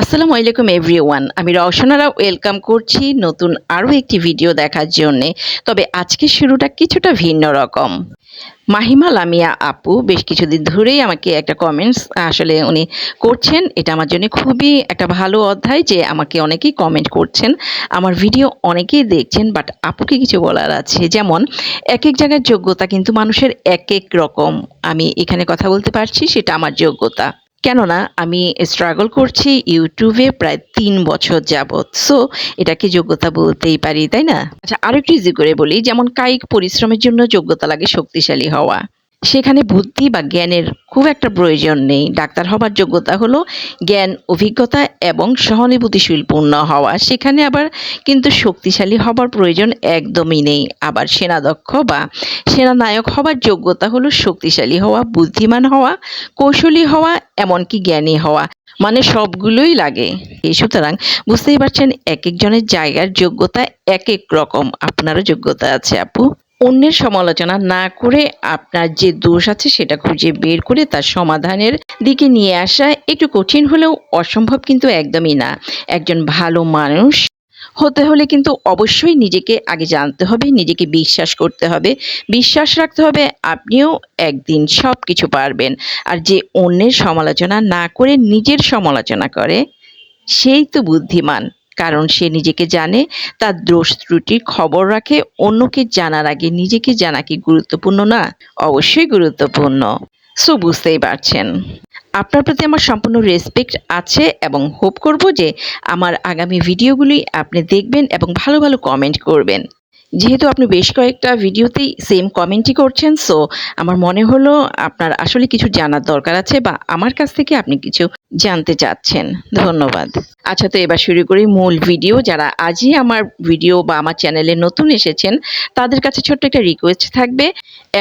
আসসালামু আলাইকুম এভরিওয়ান, আমি রওশনারা ওয়েলকাম করছি নতুন আরও একটি ভিডিও দেখার জন্যে। তবে আজকে শুরুটা কিছুটা ভিন্ন রকম। মাহিমা লামিয়া আপু, বেশ কিছুদিন ধরেই আমাকে একটা কমেন্টস আসলে উনি করছেন। এটা আমার জন্য খুবই একটা ভালো অধ্যায় যে আমাকে অনেকেই কমেন্ট করছেন, আমার ভিডিও অনেকেই দেখছেন বাট আপুকে কিছু বলার আছে। যেমন এক এক জায়গার যোগ্যতা কিন্তু মানুষের এক এক রকম। আমি এখানে কথা বলতে পারছি, সেটা আমার যোগ্যতা। কেননা আমি স্ট্রাগল করছি ইউটিউবে প্রায় তিন বছর যাবৎ। সো এটাকে যোগ্যতা বলতেই পারি, তাই না? আচ্ছা আরেকটু ইজি করে বলি, যেমন কায়িক পরিশ্রমের জন্য যোগ্যতা লাগে শক্তিশালী হওয়া। সেখানে বুদ্ধি বা জ্ঞানের খুব একটা প্রয়োজন নেই। ডাক্তার হবার যোগ্যতা হলো জ্ঞান, অভিজ্ঞতা এবং সহানুভূতিশীলপূর্ণ হওয়া। সেখানে আবার কিন্তু শক্তিশালী হবার প্রয়োজন একদমই নেই। আবার সেনাদক্ষ বা সেনানায়ক হবার যোগ্যতা হলো শক্তিশালী হওয়া, বুদ্ধিমান হওয়া, কৌশলী হওয়া, এমনকি জ্ঞানী হওয়া। মানে সবগুলোই লাগে। এই সুতরাং বুঝতেই পারছেন এক একজনের জায়গার যোগ্যতা এক এক রকম। আপনারও যোগ্যতা আছে, আপু। অন্যের সমালোচনা না করে আপনার যে দোষ আছে সেটা খুঁজে বের করে তার সমাধানের দিকে নিয়ে আসা একটু কঠিন হলেও অসম্ভব কিন্তু একদমই না। একজন ভালো মানুষ হতে হলে কিন্তু অবশ্যই নিজেকে আগে জানতে হবে, নিজেকে বিশ্বাস করতে হবে। বিশ্বাস রাখতে হবে আপনিও একদিন সব কিছু পারবেন। আর যে অন্যের সমালোচনা না করে নিজের সমালোচনা করে, সেই তো বুদ্ধিমান। কারণ সে নিজেকে জানে, তার দোষ ত্রুটির খবর রাখে, অন্যকে জানার আগে নিজেকে জানা কি গুরুত্বপূর্ণ না? অবশ্যই গুরুত্বপূর্ণ। সো, বুঝতেই পারছেন। আপনার প্রতি আমার সম্পূর্ণ রেসপেক্ট আছে এবং হোপ করব যে আমার আগামী ভিডিওগুলি আপনি দেখবেন এবং ভালো ভালো কমেন্ট করবেন। যেহেতু আপনি বেশ কয়েকটা ভিডিওতেই সেম কমেন্টই করছেন সো আমার মনে হলো আপনার আসলে কিছু জানার দরকার আছে বা আমার কাছ থেকে আপনি কিছু জানতে চাচ্ছেন। ধন্যবাদ। আচ্ছা তো এবার শুরু করি মূল ভিডিও। যারা আজই আমার ভিডিও বা আমার চ্যানেলে নতুন এসেছেন, তাদের কাছে ছোট্ট একটা রিকোয়েস্ট থাকবে,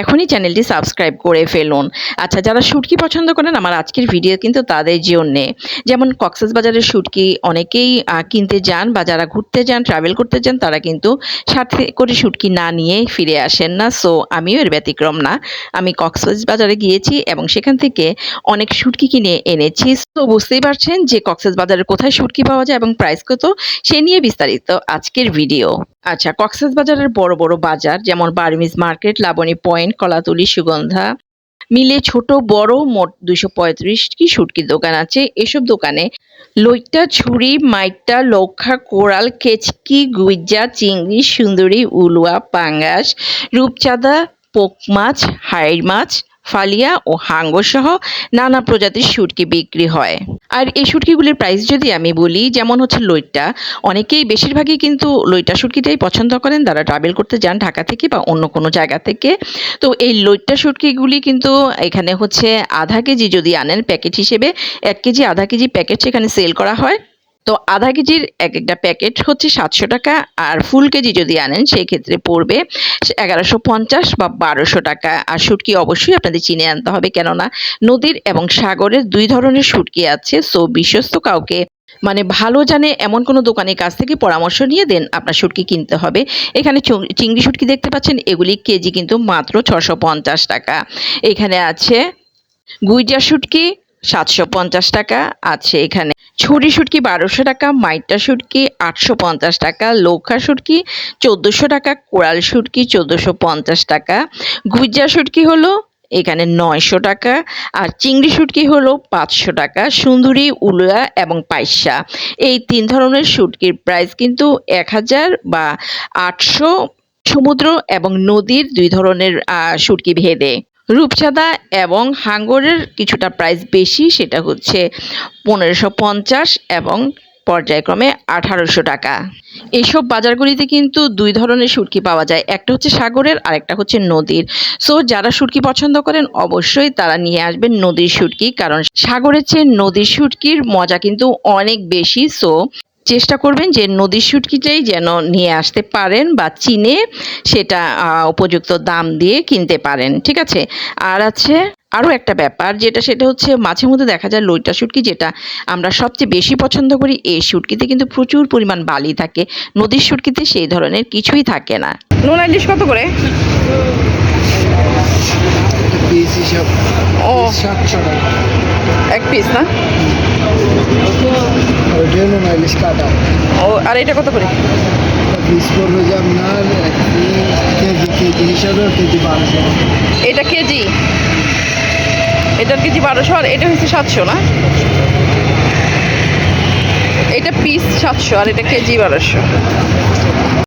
এখনই চ্যানেলটি সাবস্ক্রাইব করে ফেলুন। আচ্ছা যারা শুটকি পছন্দ করেন, আমার আজকের ভিডিও কিন্তু তাদের জন্যে। যেমন কক্সেস বাজারের শুটকি, অনেকেই কিনতে যান বা যারা ঘুরতে যান ট্রাভেল করতে যান, তারা কিন্তু সাথে করে শুটকি না নিয়ে ফিরে আসেন না। সো আমিও এর ব্যতিক্রম না। আমি কক্সবাজ বাজারে গিয়েছি এবং সেখান থেকে অনেক শুটকি কিনে এনেছি। তো বুঝতেই পারছেন যে কক্সবাজ বাজারে কোথায় শুটকি পাওয়া যায় এবং প্রাইস কত, সে নিয়ে বিস্তারিত আজকের ভিডিও আচ্ছা কক্সবাজ বাজারের বড় বড় বাজার, যেমন Burmese market Laboni point Kolatoli Sugandha মিলে ছোট, বড়, মোট দুশো পঁয়ত্রিশটি শুটকির দোকান আছে। এসব দোকানে লইট্টা, ছুরি, মাইট্টা লক্ষা কোরাল, কেচকি, গুইজা, চিংড়ি, সুন্দরী, উলুয়া, পাঙ্গাস, রূপচাঁদা, পোক মাছ হাইর মাছ ফালিয়া ও হাঙ্গর সহ নানা প্রজাতির শুটকি বিক্রি হয়। আর এই শুটকিগুলির প্রাইস যদি আমি বলি, যেমন হচ্ছে লইট্টা, অনেকেই বেশিরভাগই কিন্তু লইট্টা শুটকিটাই পছন্দ করেন। তারা ট্রাভেল করতে যান ঢাকা থেকে বা অন্য কোনো জায়গা থেকে। তো এই লইট্টা শুটকিগুলি কিন্তু এখানে হচ্ছে আধা কেজি যদি আনেন প্যাকেট হিসেবে, এক কেজি, আধা কেজি প্যাকেট সেখানে সেল করা হয়। তো আধা কেজির এক একটা প্যাকেট হচ্ছে সাতশো টাকা আর ফুল কেজি যদি আনেন সেই ক্ষেত্রে পড়বে এগারোশো পঞ্চাশ বা বারোশো টাকা। আর শুটকি অবশ্যই আপনাদের চিনে আনতে হবে, কেননা নদীর এবং সাগরের দুই ধরনের শুটকি আছে, সো বিশ্বস্ত কাউকে মানে ভালো জানে এমন কোনো দোকানের কাছ থেকে পরামর্শ নিয়ে দেন, আপনার শুটকি কিনতে হবে। এখানে চিংড়ি শুটকি দেখতে পাচ্ছেন, এগুলি কেজি কিন্তু মাত্র ছশো টাকা। এখানে আছে গুইজা শুটকি সাতশো পঞ্চাশ টাকা, আছে এখানে ছুরি শুটকি বারোশো টাকা মাইটা শুটকি আটশো পঞ্চাশ টাকা, লৌখা শুটকি চোদ্দোশো টাকা, কোরাল শুটকি চোদ্দোশো পঞ্চাশ টাকা। গুইজা শুটকি হলো এখানে নয়শো টাকা আর চিংড়ি শুটকি হলো পাঁচশো টাকা, সুন্দরী, উলুয়া এবং পাইসা এই তিন ধরনের শুটকির প্রাইস কিন্তু এক হাজার বা আটশো সমুদ্র এবং নদীর দুই ধরনের শুটকি ভেদে। রূপচাঁদা এবং হাঙ্গরের কিছুটা প্রাইস বেশি, সেটা হচ্ছে পনেরোশো পঞ্চাশ এবং পর্যায়ক্রমে আঠারোশো টাকা। এইসব বাজারগুলিতে কিন্তু দুই ধরনের শুটকি পাওয়া যায়, একটা হচ্ছে সাগরের আর একটা হচ্ছে নদীর। সো যারা শুটকি পছন্দ করেন, অবশ্যই তারা নিয়ে আসবেন নদীর শুটকি কারণ সাগরের চেয়ে নদীর শুটকির মজা কিন্তু অনেক বেশি। সো চেষ্টা করবেন যে নদীর শুটকিটাই যেন নিয়ে আসতে পারেন বা চিনে সেটা উপযুক্ত দাম দিয়ে কিনতে পারেন ঠিক আছে? আর আছে আরও একটা ব্যাপার যেটা সেটা হচ্ছে মাঝে মধ্যে দেখা যায় লইটা শুটকি যেটা আমরা সবচেয়ে বেশি পছন্দ করি এই শুটকিতে কিন্তু প্রচুর পরিমাণ বালি থাকে নদীর শুটকিতে সেই ধরনের কিছুই থাকে না। নোনা ইলিশ কত করে? ও। এক পিস না? ও আর এটা কত করে? পিস পড়বে যে আপনার কেজি কেজি হিসাবে কেজি বারোশো। এটা কেজি? এটার কেজি বারোশো আর এটা হচ্ছে সাতশো না? এটা পিস সাতশো আর এটা কেজি বারোশো।